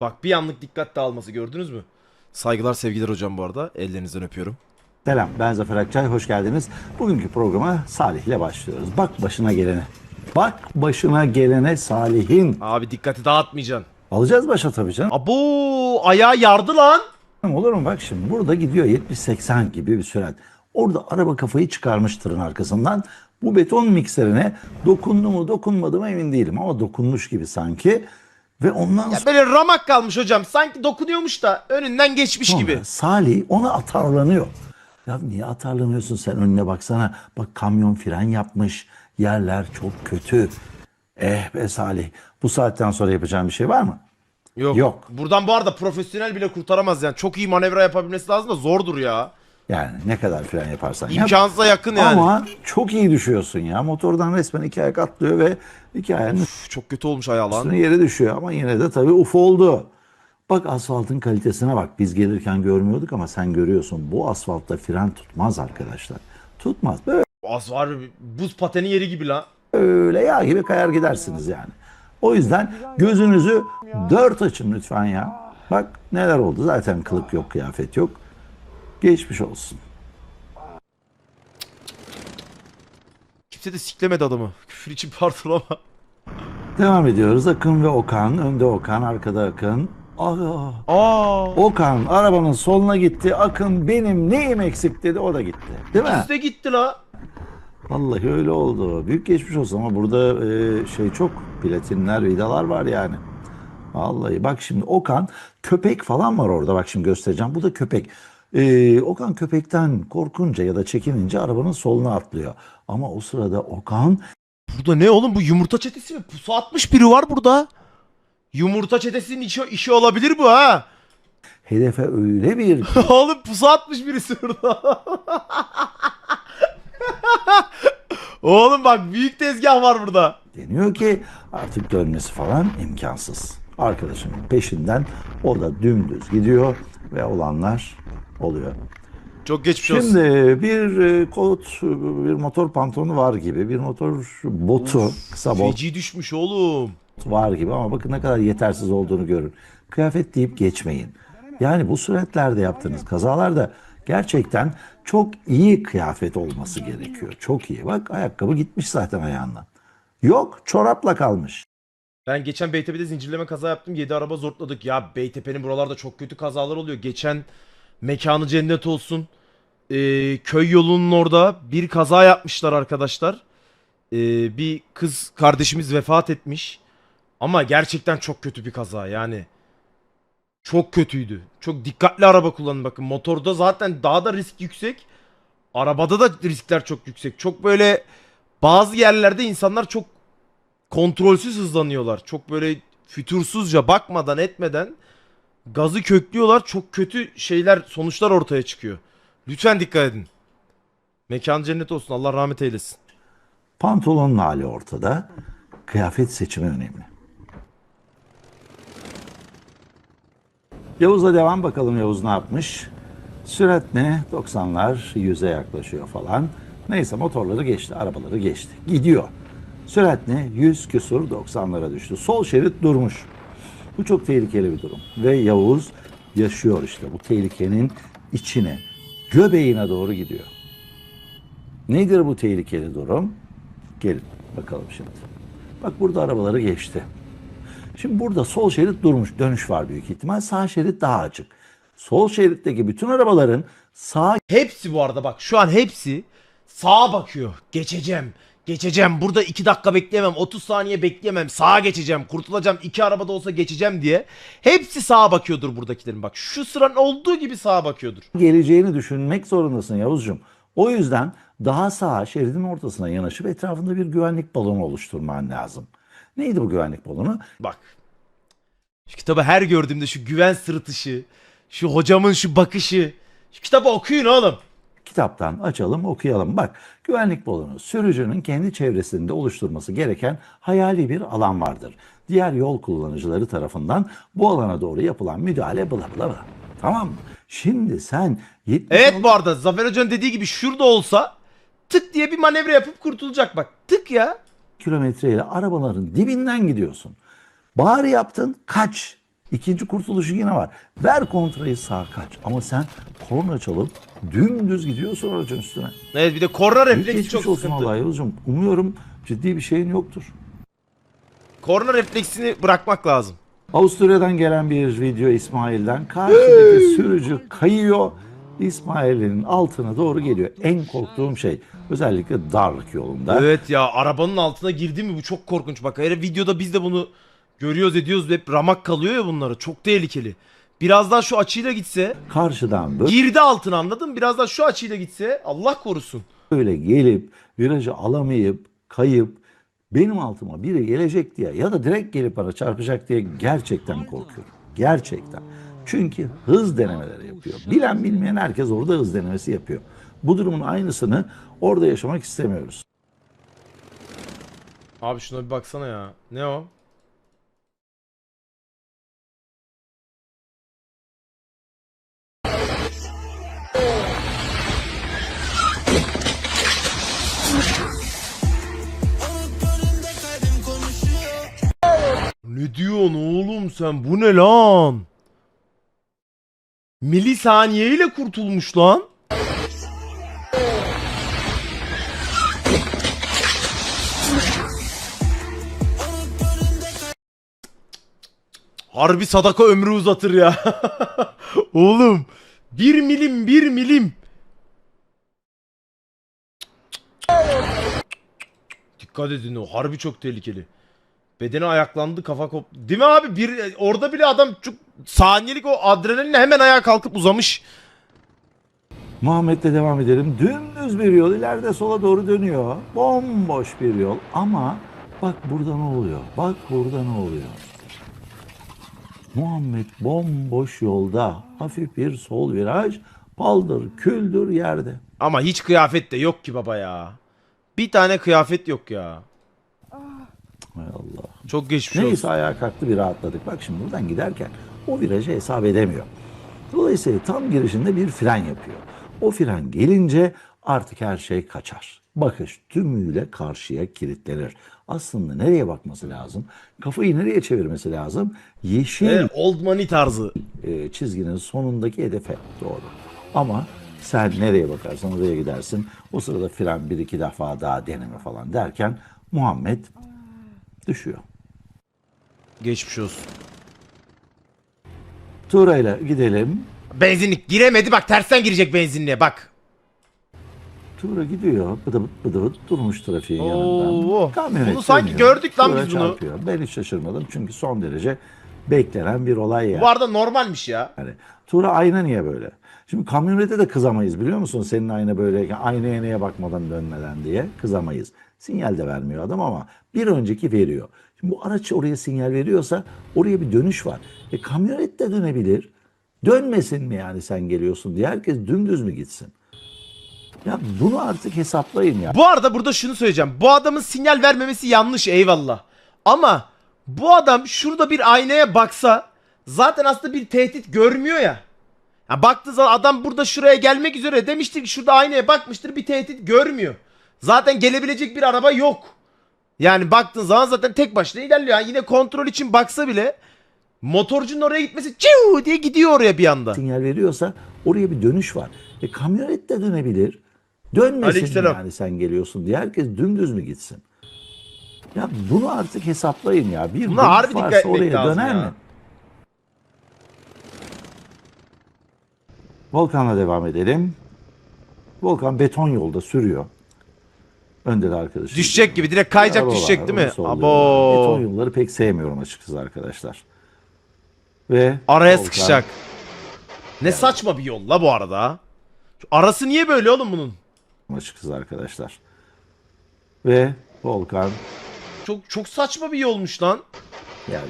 Bak bir anlık dikkat dağılması gördünüz mü? Saygılar sevgiler hocam bu arada. Ellerinizden öpüyorum. Selam ben Zafer Akçay hoş geldiniz. Bugünkü programa Salih ile başlıyoruz. Bak başına gelene. Bak başına gelene Salih'in. Abi dikkati dağıtmayacaksın. Alacağız başa tabii canım. Abo ayağı yardı lan. Olur mu bak şimdi burada gidiyor 70-80 gibi bir sürat. Orada araba kafayı çıkarmış tırın arkasından. Bu beton mikserine dokundu mu dokunmadı mı emin değilim ama dokunmuş gibi sanki. Ve ondan Ya böyle ramak kalmış hocam. Sanki dokunuyormuş da önünden geçmiş gibi. Salih ona atarlanıyor. Ya niye atarlanıyorsun sen önüne baksana. Bak kamyon fren yapmış. Yerler çok kötü. Eh be Salih bu saatten sonra yapacağın bir şey var mı? Yok. Yok. Buradan bu arada profesyonel bile kurtaramaz yani. Çok iyi manevra yapabilmesi lazım da zordur ya. Yani ne kadar fren yaparsan yap. İmkansıza yakın yani. Ama çok iyi düşüyorsun ya. Motordan resmen iki ayak atlıyor ve iki ayağının Üf, çok kötü olmuş ayağı lan. yere düşüyor. Ama yine de tabii uf oldu. Bak asfaltın kalitesine bak. Biz gelirken görmüyorduk ama sen görüyorsun. Bu asfaltta fren tutmaz arkadaşlar. Tutmaz. Az var buz pateni yeri gibi lan. Böyle yağ gibi kayar gidersiniz yani. O yüzden gözünüzü dört açın lütfen ya. Bak neler oldu. Zaten kılık yok, kıyafet yok. Geçmiş olsun. Kimse de siklemedi adamı. Küfür için pardon ama. Devam ediyoruz. Akın ve Okan. Önde Okan, arkada Akın. Aa, Aa. Okan arabanın soluna gitti. Akın benim neyim eksik dedi. O da gitti. Değil mi? İkisi de gitti la. Vallahi öyle oldu. Büyük geçmiş olsun ama burada e, şey çok platinler, vidalar var yani. Vallahi bak şimdi Okan köpek falan var orada. Bak şimdi göstereceğim. Bu da köpek. E, Okan köpekten korkunca ya da çekinince arabanın soluna atlıyor. Ama o sırada Okan Burada ne oğlum bu yumurta çetesi mi? Pusu atmış biri var burada. Yumurta çetesinin işi, işi olabilir bu ha. hedefe öyle bir oğlum pusu atmış birisi burada. oğlum bak büyük tezgah var burada. deniyor ki artık dönmesi falan imkansız. Arkadaşının peşinden o da dümdüz gidiyor ve olanlar oluyor. Çok geçmiş olsun. Şimdi bir e, kot, bir motor pantolonu var gibi, bir motor botu, kısa bot Feci düşmüş oğlum. var gibi ama bakın ne kadar yetersiz olduğunu görün. Kıyafet deyip geçmeyin. Yani bu süretlerde yaptığınız kazalarda gerçekten çok iyi kıyafet olması gerekiyor. Çok iyi. Bak ayakkabı gitmiş zaten ayağından. Yok çorapla kalmış. Ben geçen Beytepe'de zincirleme kaza yaptım. 7 araba zortladık. Ya Beytepe'nin buralarda çok kötü kazalar oluyor. Geçen mekanı cennet olsun. Ee, köy yolunun orada bir kaza yapmışlar arkadaşlar. Ee, bir kız kardeşimiz vefat etmiş. Ama gerçekten çok kötü bir kaza yani. Çok kötüydü. Çok dikkatli araba kullanın bakın. Motorda zaten daha da risk yüksek. Arabada da riskler çok yüksek. Çok böyle bazı yerlerde insanlar çok kontrolsüz hızlanıyorlar. Çok böyle fütursuzca bakmadan etmeden gazı köklüyorlar. Çok kötü şeyler sonuçlar ortaya çıkıyor. Lütfen dikkat edin. Mekan cennet olsun. Allah rahmet eylesin. Pantolonun hali ortada. Kıyafet seçimi önemli. Yavuz'la devam bakalım Yavuz ne yapmış? Sürat ne? 90'lar 100'e yaklaşıyor falan. Neyse motorları geçti, arabaları geçti. Gidiyor. Sürat ne? 100 küsur 90'lara düştü. Sol şerit durmuş. Bu çok tehlikeli bir durum. Ve Yavuz yaşıyor işte bu tehlikenin içine, göbeğine doğru gidiyor. Nedir bu tehlikeli durum? Gelin bakalım şimdi. Bak burada arabaları geçti. Şimdi burada sol şerit durmuş. Dönüş var büyük ihtimal. Sağ şerit daha açık. Sol şeritteki bütün arabaların sağ Hepsi bu arada bak şu an hepsi sağa bakıyor. Geçeceğim. Geçeceğim. Burada 2 dakika bekleyemem. 30 saniye bekleyemem. Sağa geçeceğim. Kurtulacağım. iki arabada olsa geçeceğim diye. Hepsi sağa bakıyordur buradakilerin. Bak şu sıranın olduğu gibi sağa bakıyordur. geleceğini düşünmek zorundasın Yavuzcuğum. O yüzden daha sağa şeridin ortasına yanaşıp etrafında bir güvenlik balonu oluşturman lazım. Neydi bu güvenlik balonu? Bak. Şu kitabı her gördüğümde şu güven sırıtışı, şu hocamın şu bakışı. Şu kitabı okuyun oğlum. Kitaptan açalım okuyalım. Bak güvenlik balonu sürücünün kendi çevresinde oluşturması gereken hayali bir alan vardır. Diğer yol kullanıcıları tarafından bu alana doğru yapılan müdahale bla bla bla. Tamam mı? Şimdi sen 70 Evet bu arada Zafer Hoca'nın dediği gibi şurada olsa tık diye bir manevra yapıp kurtulacak bak. Tık ya. kilometreyle arabaların dibinden gidiyorsun. Bari yaptın kaç. İkinci kurtuluşu yine var. Ver kontrayı sağ kaç. Ama sen korna çalıp dümdüz gidiyorsun aracın üstüne. Evet bir de korna refleksi çok olsun sıkıntı. Allah Yavuzcuğum. Umuyorum ciddi bir şeyin yoktur. Korna refleksini bırakmak lazım. Avusturya'dan gelen bir video İsmail'den. Karşıdaki sürücü kayıyor. İsmail'in altına doğru geliyor. En korktuğum şey özellikle darlık yolunda. Evet ya arabanın altına girdi mi bu çok korkunç. Bak her videoda biz de bunu görüyoruz ediyoruz hep ramak kalıyor ya bunları. Çok tehlikeli. Biraz daha şu açıyla gitse Karşıdan böyle girdi altına anladın mı? Biraz daha şu açıyla gitse Allah korusun. böyle gelip virajı alamayıp kayıp benim altıma biri gelecek diye ya da direkt gelip bana çarpacak diye gerçekten korkuyorum. Gerçekten. Çünkü hız denemeleri yapıyor. Bilen bilmeyen herkes orada hız denemesi yapıyor. Bu durumun aynısını orada yaşamak istemiyoruz. Abi şuna bir baksana ya. Ne o? Diyorsun oğlum sen? Bu ne lan? Milisaniyeyle kurtulmuş lan. Harbi sadaka ömrü uzatır ya. Oğlum. Bir milim bir milim. Dikkat edin o harbi çok tehlikeli. Bedeni ayaklandı kafa kop. Değil mi abi? Bir, orada bile adam çok saniyelik o adrenalinle hemen ayağa kalkıp uzamış. Muhammed'le devam edelim. Dümdüz bir yol ileride sola doğru dönüyor. Bomboş bir yol ama bak burada ne oluyor? Bak burada ne oluyor? Muhammed bomboş yolda hafif bir sol viraj paldır küldür yerde. Ama hiç kıyafet de yok ki baba ya. Bir tane kıyafet yok ya. Hay Allah. Çok geçmiş Neyse olsun. ayağa kalktı bir rahatladık. Bak şimdi buradan giderken o virajı hesap edemiyor. Dolayısıyla tam girişinde bir fren yapıyor. O fren gelince artık her şey kaçar. Bakış tümüyle karşıya kilitlenir. Aslında nereye bakması lazım? Kafayı nereye çevirmesi lazım? Yeşil Evet, old money tarzı. e, çizginin sonundaki hedefe doğru. Ama sen nereye bakarsan oraya gidersin. O sırada fren bir iki defa daha deneme falan derken Muhammed düşüyor. Geçmiş olsun. Tuğra'yla gidelim. Benzinlik giremedi bak tersten girecek benzinliğe bak. Tuğra gidiyor. Bıdı bıt bıdı bıt durmuş trafiğin Oo, yanından. Kamyonet bunu sanki dönüyor. gördük lan Tuğra biz bunu. çarpıyor. Ben hiç şaşırmadım çünkü son derece beklenen bir olay ya. Bu arada normalmiş ya. Yani Tuğra ayna niye böyle? Şimdi kamyonete de kızamayız biliyor musun? Senin ayna böyle yani aynaya bakmadan dönmeden diye kızamayız. Sinyal de vermiyor adam ama bir önceki veriyor. Şimdi bu araç oraya sinyal veriyorsa oraya bir dönüş var. E kamyonet de dönebilir. Dönmesin mi yani sen geliyorsun diye herkes dümdüz mü gitsin? Ya bunu artık hesaplayın ya. Bu arada burada şunu söyleyeceğim. Bu adamın sinyal vermemesi yanlış eyvallah. Ama bu adam şurada bir aynaya baksa zaten aslında bir tehdit görmüyor ya. Ya baktığı zaman adam burada şuraya gelmek üzere demiştir ki şurada aynaya bakmıştır bir tehdit görmüyor. Zaten gelebilecek bir araba yok. Yani baktığın zaman zaten tek başına ilerliyor. Yani yine kontrol için baksa bile motorcunun oraya gitmesi ciu diye gidiyor oraya bir anda. sinyal veriyorsa oraya bir dönüş var. E kamyonet de dönebilir. Dönmesin Aleykümselam. yani sen geliyorsun diye herkes dümdüz mü gitsin? Ya bunu artık hesaplayın ya. Bir Buna dönüş harbi dikkat varsa etmek oraya lazım döner ya. mi? Volkan'la devam edelim. Volkan beton yolda sürüyor. Önde de arkadaşı. Düşecek gibi direkt kayacak Araba düşecek var, değil mi? solluyor. Beton Abo. yolları pek sevmiyorum açıkçası arkadaşlar. Ve Araya Volkan- sıkışacak. Ne saçma bir yol la bu arada. Şu arası niye böyle oğlum bunun? açıkçası arkadaşlar. Ve Volkan Çok çok saçma bir yolmuş lan. yerde.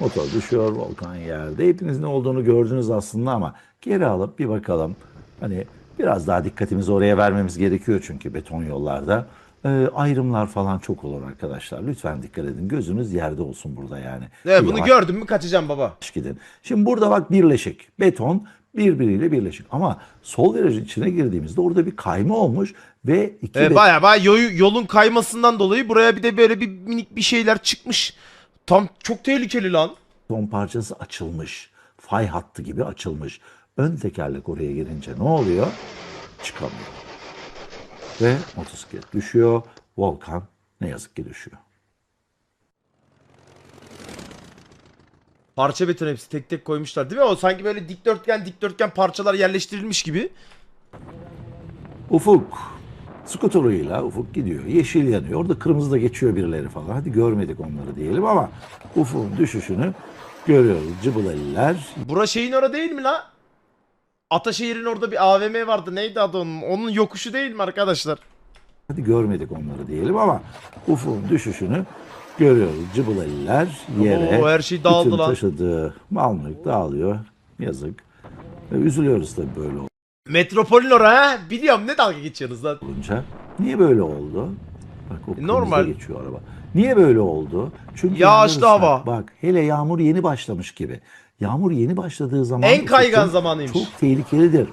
Motor düşüyor, Volkan yerde. Hepiniz ne olduğunu gördünüz aslında ama geri alıp bir bakalım. Hani biraz daha dikkatimizi oraya vermemiz gerekiyor çünkü beton yollarda. Ee, ayrımlar falan çok olur arkadaşlar. Lütfen dikkat edin. Gözünüz yerde olsun burada yani. Evet bunu yavaş gördüm mü kaçacağım baba. gidin. Şimdi burada bak birleşik. Beton birbiriyle birleşik. Ama sol virajın içine girdiğimizde orada bir kayma olmuş ve iki Ee, baya baya yolun kaymasından dolayı buraya bir de böyle bir minik bir şeyler çıkmış. Tam çok tehlikeli lan. Son parçası açılmış. Fay hattı gibi açılmış. Ön tekerlek oraya girince ne oluyor? Çıkamıyor. Ve motosiklet düşüyor. Volkan ne yazık ki düşüyor. Parça beton hepsi tek tek koymuşlar değil mi? O sanki böyle dikdörtgen dikdörtgen parçalar yerleştirilmiş gibi. Ufuk skuterıyla Ufuk gidiyor. Yeşil yanıyor. Orada kırmızı da geçiyor birileri falan. Hadi görmedik onları diyelim ama Ufuk'un düşüşünü görüyoruz. Cıbıleliler Bura şeyin orada değil mi la? Ataşehir'in orada bir AVM vardı. Neydi adı onun? Onun yokuşu değil mi arkadaşlar? Hadi görmedik onları diyelim ama Ufuk'un düşüşünü görüyoruz. Cıbıleliler yere Oo, her şey dağıldı bütün lan. taşıdığı mal mülk dağılıyor. Yazık. Üzülüyoruz tabii böyle Metropolün ora ha? Biliyorum ne dalga geçiyorsunuz lan. olunca. Niye böyle oldu? Bak o Normal. geçiyor araba. Niye böyle oldu? Çünkü Yağışlı hava. Bak hele yağmur yeni başlamış gibi. Yağmur yeni başladığı zaman En kaygan Ufuk'un zamanıymış. Çok tehlikelidir.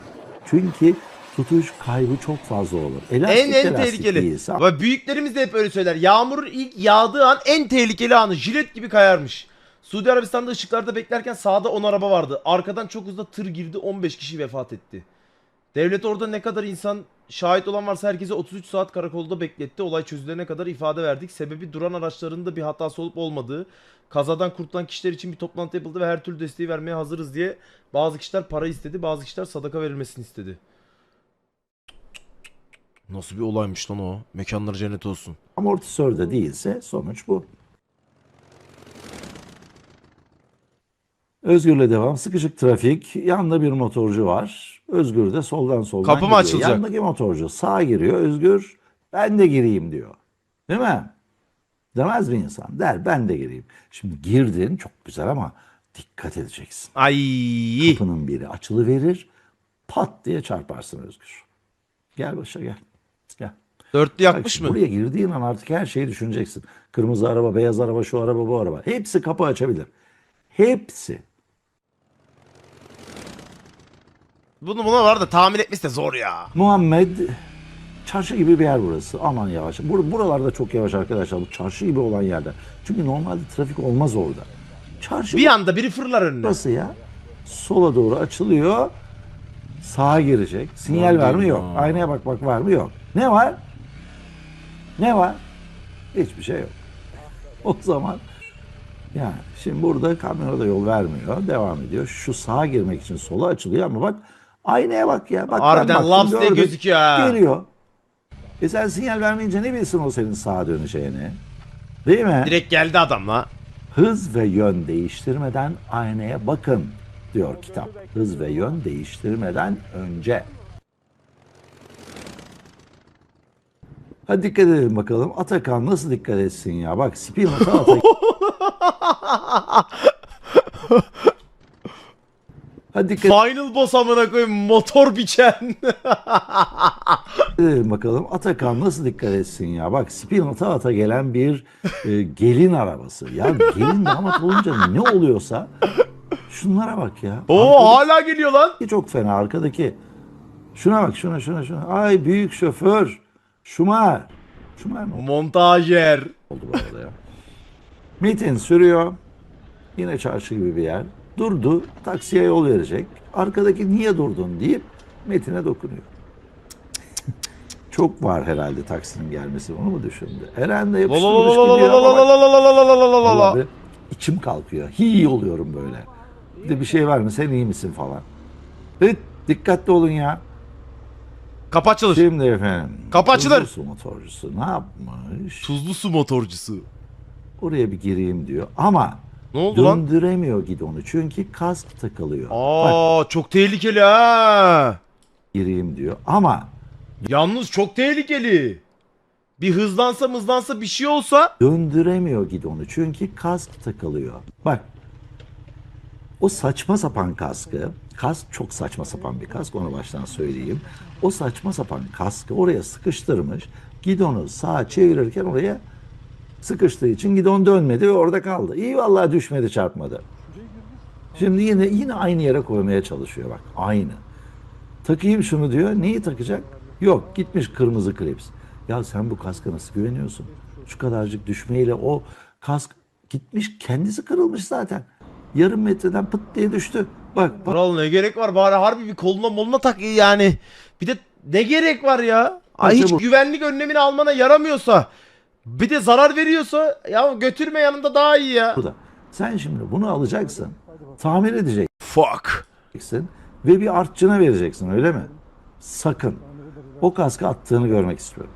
Çünkü tutuş kaybı çok fazla olur. Elastik En en elastik tehlikeli. değilse Ve büyüklerimiz de hep öyle söyler. Yağmurun ilk yağdığı an en tehlikeli anı. Jilet gibi kayarmış. Suudi Arabistan'da ışıklarda beklerken sağda 10 araba vardı. Arkadan çok hızlı tır girdi 15 kişi vefat etti. Devlet orada ne kadar insan şahit olan varsa herkese 33 saat karakolda bekletti. Olay çözülene kadar ifade verdik. Sebebi duran araçların da bir hatası olup olmadığı. Kazadan kurtulan kişiler için bir toplantı yapıldı ve her türlü desteği vermeye hazırız diye bazı kişiler para istedi, bazı kişiler sadaka verilmesini istedi. Nasıl bir olaymış lan o? Mekanları cennet olsun. amortisör de değilse sonuç bu. Özgür'le devam. Sıkışık trafik. Yanında bir motorcu var. Özgür de soldan soldan Kapı mı giriyor. açılacak? Yanındaki motorcu sağa giriyor. Özgür ben de gireyim diyor. Değil mi? Demez mi insan? Der ben de gireyim. Şimdi girdin çok güzel ama dikkat edeceksin. Ay. Kapının biri açılı verir. Pat diye çarparsın Özgür. Gel başa gel. Gel. Dörtlü yakmış mı? Buraya girdiğin an artık her şeyi düşüneceksin. Kırmızı araba, beyaz araba, şu araba, bu araba. Hepsi kapı açabilir. Hepsi. Bunu buna var da tahmin etmesi de zor ya. Muhammed çarşı gibi bir yer burası. Aman yavaş. Bur buralarda çok yavaş arkadaşlar. Bu çarşı gibi olan yerde. Çünkü normalde trafik olmaz orada. Çarşı Bir anda biri fırlar önüne. burası ya. Sola doğru açılıyor. Sağa girecek. Sinyal var mı? Yok. Aynaya bak bak var mı? Yok. Ne var? Ne var? Hiçbir şey yok. O zaman yani şimdi burada kamera da yol vermiyor. Devam ediyor. Şu sağa girmek için sola açılıyor ama bak aynaya bak ya. Bak ben Harbiden baktım, laps diye gözüküyor ha. Geliyor. E sen sinyal vermeyince ne bilsin o senin sağa döneceğini? Değil mi? Direkt geldi adam la. Hız ve yön değiştirmeden aynaya bakın diyor kitap. Hız ve yön değiştirmeden önce. Hadi dikkat edelim bakalım. Atakan nasıl dikkat etsin ya? Bak spin ata ata. Hadi dikkat Final boss amına koyayım motor biçen. edelim bakalım. Atakan nasıl dikkat etsin ya? Bak spin ata ata gelen bir e, gelin arabası. Ya gelin damat olunca ne oluyorsa şunlara bak ya. Oo hala geliyor lan. Arkadaki çok fena arkadaki. Şuna bak şuna şuna şuna. Ay büyük şoför. Şumar. Şumar mı Montajer. oldu bu arada ya? Metin sürüyor. Yine çarşı gibi bir yer. Durdu. Taksiye yol verecek. Arkadaki niye durdun deyip Metin'e dokunuyor. Çok var herhalde taksinin gelmesi. Onu mu düşündü? Eren de yapıştırmış gidiyor ama bak- içim kalkıyor. Hi oluyorum böyle. Bir de bir şey var mı? Sen iyi misin falan. Evet, dikkatli olun ya. Kapı açılır. Şimdi efendim. Kapı açılır. Tuzlu su motorcusu ne yapmış? Tuzlu su motorcusu. Oraya bir gireyim diyor. Ama Ne oldu lan? döndüremiyor gidonu. Çünkü kask takılıyor. Aa çok tehlikeli ha. gireyim diyor. Ama Yalnız çok tehlikeli. Bir hızlansa hızlansa bir şey olsa döndüremiyor gidonu. Çünkü kask takılıyor. Bak o saçma sapan kaskı, kask çok saçma sapan bir kask onu baştan söyleyeyim. O saçma sapan kaskı oraya sıkıştırmış. Gidonu sağa çevirirken oraya sıkıştığı için gidon dönmedi ve orada kaldı. İyi vallahi düşmedi çarpmadı. Şimdi yine yine aynı yere koymaya çalışıyor bak aynı. Takayım şunu diyor. Neyi takacak? Yok gitmiş kırmızı klips. Ya sen bu kaska nasıl güveniyorsun? Şu kadarcık düşmeyle o kask gitmiş kendisi kırılmış zaten. Yarım metreden pıt diye düştü. Bak bak Kral ne gerek var bari harbi bir koluna moluna tak yani. Bir de ne gerek var ya? Ay hiç bu. güvenlik önlemini almana yaramıyorsa bir de zarar veriyorsa ya götürme yanında daha iyi ya. burada. Sen şimdi bunu alacaksın. Tamir edeceksin. Fuck. ve bir artçına vereceksin öyle mi? Sakın. O kaskı attığını görmek istiyorum.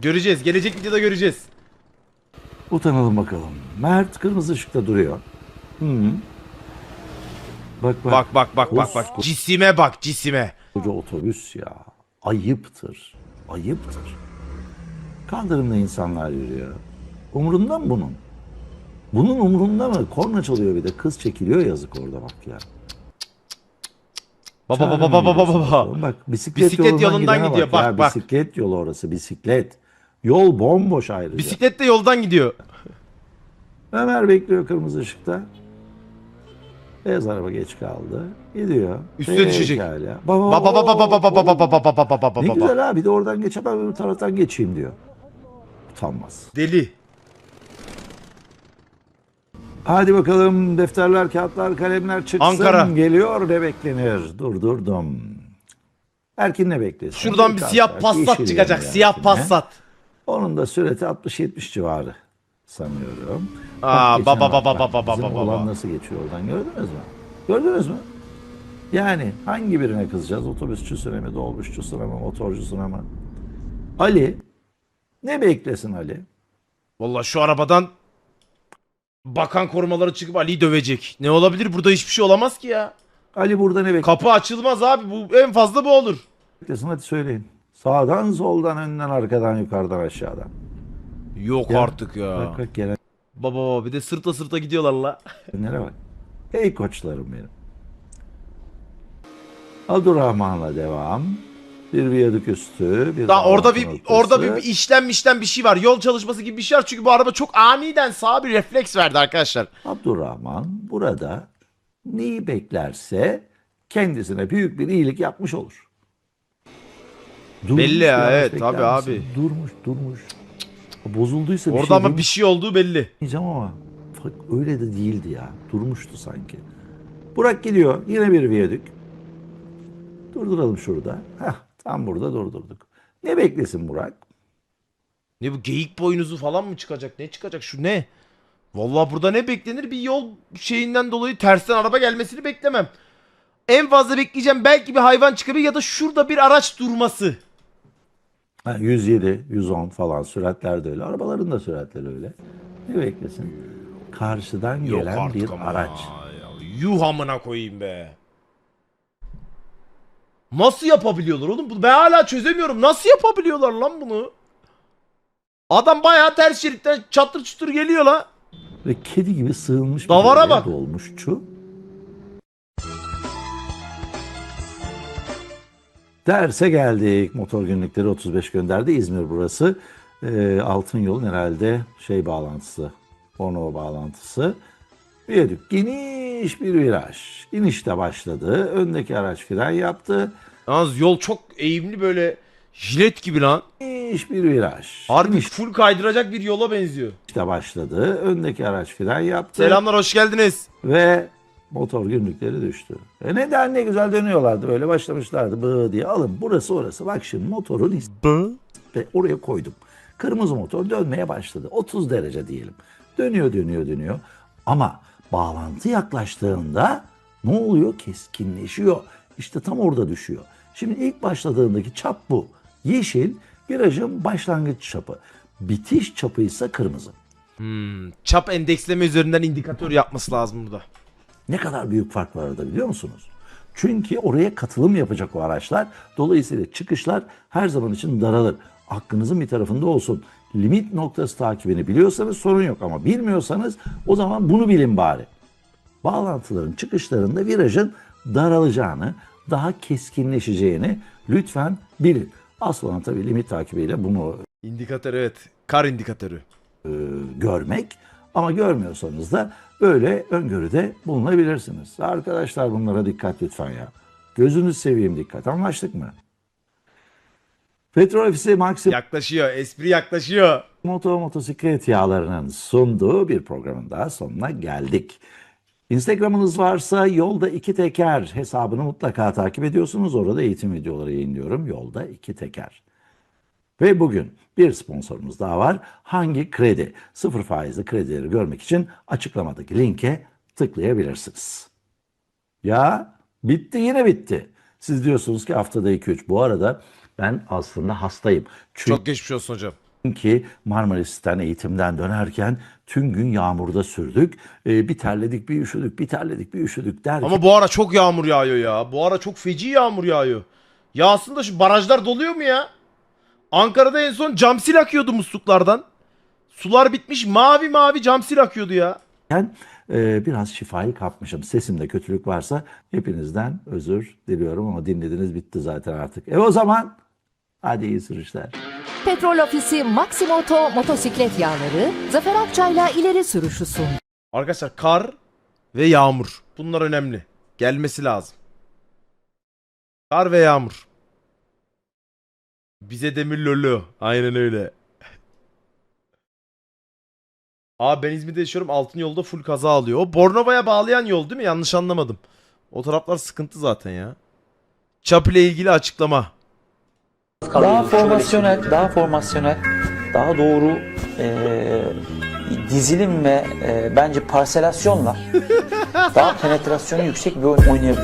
Göreceğiz. Gelecek videoda göreceğiz. Utanalım bakalım. Mert kırmızı ışıkta duruyor. Hı. Bak bak. Bak bak bak bak bak. Cisime bak cisime. Koca otobüs ya. Ayıptır. Ayıptır. Kaldırımda insanlar yürüyor. Umurunda mı bunun? Bunun umurunda mı? Korna çalıyor bir de. Kız çekiliyor yazık orada bak ya. Baba baba baba baba baba. Bak bisiklet, Bisiklet yolundan, gidiyor, Bak, ya, bak, bak. Bisiklet yolu orası bisiklet. Yol bomboş ayrıca. Bisiklet de yoldan gidiyor. Ömer bekliyor kırmızı ışıkta. Beyaz araba geç kaldı. Gidiyor. Üstüne düşecek. Pekala. Baba Baba baba baba baba baba baba baba baba Ne güzel abi de oradan geç ben öbür taraftan geçeyim diyor. Utanmaz. Deli. Hadi bakalım defterler, kağıtlar, kalemler çıksın. Ankara. Geliyor ne beklenir? Durdurdum. Erkin ne beklesin? Şuradan bir siyah passat çıkacak. Siyah passat. Onun da süreti 60-70 civarı sanıyorum. Aa, baba, baba, baba, baba, baba. nasıl geçiyor oradan gördünüz mü? Gördünüz mü? Yani hangi birine kızacağız? Otobüsçüsüne mi, dolmuşçusuna mı, motorcusuna mı? Ali, ne beklesin Ali? Vallahi şu arabadan bakan korumaları çıkıp Ali'yi dövecek. Ne olabilir? Burada hiçbir şey olamaz ki ya. Ali burada ne Kapı açılmaz abi. Bu en fazla bu olur. beklesin? Hadi söyleyin. Sağdan, soldan, önden, arkadan, yukarıdan, aşağıdan. Yok Ya, artık ya. Bak bak gelen Baba baba bir de sırta sırta gidiyorlar la. Nereye bak. Hey koçlarım benim. Abdurrahman'la devam. Bir viyadük üstü. Bir Daha orada bir noktası. orada bir, bir işlem işlem bir şey var. Yol çalışması gibi bir şey var. Çünkü bu araba çok aniden sağa bir refleks verdi arkadaşlar. Abdurrahman burada neyi beklerse kendisine büyük bir iyilik yapmış olur. Durmuş Belli ya, evet, misin? abi. Durmuş durmuş. Bozulduysa bir Orada şey ama bir şey olduğu belli. demeyeceğim ama öyle de değildi ya. Durmuştu sanki. Burak gidiyor. Yine bir viyadük. Durduralım şurada. Heh, tam burada durdurduk. Ne beklesin Burak? Ne bu geyik boynuzu falan mı çıkacak? Ne çıkacak? Şu ne? Vallahi burada ne beklenir? Bir yol şeyinden dolayı tersten araba gelmesini beklemem. En fazla bekleyeceğim belki bir hayvan çıkabilir ya da şurada bir araç durması. Ha, 107, 110 falan süratler de öyle. Arabaların da süratleri öyle. Ne beklesin? Karşıdan gelen bir ama araç. ya. Yuh amına koyayım be. Nasıl yapabiliyorlar oğlum? Ben hala çözemiyorum. Nasıl yapabiliyorlar lan bunu? Adam bayağı ters şeritten çatır çutur geliyor la. Ve kedi gibi sığınmış bir Davara yere bak. dolmuşçu. Derse geldik. Motor günlükleri 35 gönderdi. İzmir burası. Ee, Altın yolun herhalde şey bağlantısı. Bornova bağlantısı. Viyadük geniş bir viraj. İnişte başladı. Öndeki araç fren yaptı. Yalnız yol çok eğimli böyle jilet gibi lan. Geniş bir viraj. Harbi full kaydıracak bir yola benziyor. İnişte başladı. Öndeki araç fren yaptı. Selamlar hoş geldiniz. Ve motor günlükleri düştü. E neden ne güzel dönüyorlardı böyle başlamışlardı bı diye alın burası orası. Bak şimdi motorun is- ve oraya koydum. Kırmızı motor dönmeye başladı. 30 derece diyelim. Dönüyor dönüyor dönüyor. Ama bağlantı yaklaştığında ne oluyor? Keskinleşiyor. İşte tam orada düşüyor. Şimdi ilk başladığındaki çap bu. Yeşil virajın başlangıç çapı. Bitiş çapı ise kırmızı. Hmm, çap endeksleme üzerinden indikatör yapması lazım burada. Ne kadar büyük fark var arada biliyor musunuz? Çünkü oraya katılım yapacak o araçlar. Dolayısıyla çıkışlar her zaman için daralır. Aklınızın bir tarafında olsun. Limit noktası takibini biliyorsanız sorun yok ama bilmiyorsanız o zaman bunu bilin bari. Bağlantıların çıkışlarında virajın daralacağını, daha keskinleşeceğini lütfen bilin. Aslında tabii limit takibiyle bunu İndikatör evet. Kar indikatörü. e, görmek ama görmüyorsanız da böyle öngörüde bulunabilirsiniz. Arkadaşlar bunlara dikkat lütfen ya. Gözünüz seveyim dikkat. Anlaştık mı? Petrol Ofisi Maxim Yaklaşıyor. Espri yaklaşıyor. Moto Motosiklet Yağları'nın sunduğu bir programın daha sonuna geldik. Instagram'ınız varsa Yolda İki Teker hesabını mutlaka takip ediyorsunuz. Orada eğitim videoları yayınlıyorum. Yolda İki Teker. Ve bugün bir sponsorumuz daha var. Hangi kredi? Sıfır faizli kredileri görmek için açıklamadaki linke tıklayabilirsiniz. Ya bitti yine bitti. Siz diyorsunuz ki haftada 2-3. Bu arada ben aslında hastayım. Çünkü Çok geçmiş olsun hocam. ki Marmaris'ten eğitimden dönerken tüm gün yağmurda sürdük. Ee, bir terledik, bir üşüdük, bir terledik, bir üşüdük derken Ama bu ara çok yağmur yağıyor ya. Bu ara çok feci yağmur yağıyor. Yağsın da şu barajlar doluyor mu ya? Ankara'da en son camsil akıyordu musluklardan. Sular bitmiş mavi mavi camsil akıyordu ya. e, biraz şifayı kapmışım. Sesimde kötülük varsa hepinizden özür diliyorum ama dinlediniz bitti zaten artık. E o zaman hadi iyi sürüşler. Petrol Ofisi Maximoto motosiklet yağları Zafer Akçay'la ileri sürüşü sundu. Arkadaşlar kar ve yağmur. Bunlar önemli. Gelmesi lazım. Kar ve yağmur. Bize demir lolo. Aynen öyle. Abi ben İzmir'de yaşıyorum. Altın yolda full kaza alıyor. O Bornova'ya bağlayan yol değil mi? Yanlış anlamadım. O taraflar sıkıntı zaten ya. Çap ile ilgili açıklama. Daha formasyonel, daha formasyonel, daha doğru eee, dizilim ve eee, bence parselasyonla daha penetrasyonu yüksek bir oyun oynayabilir.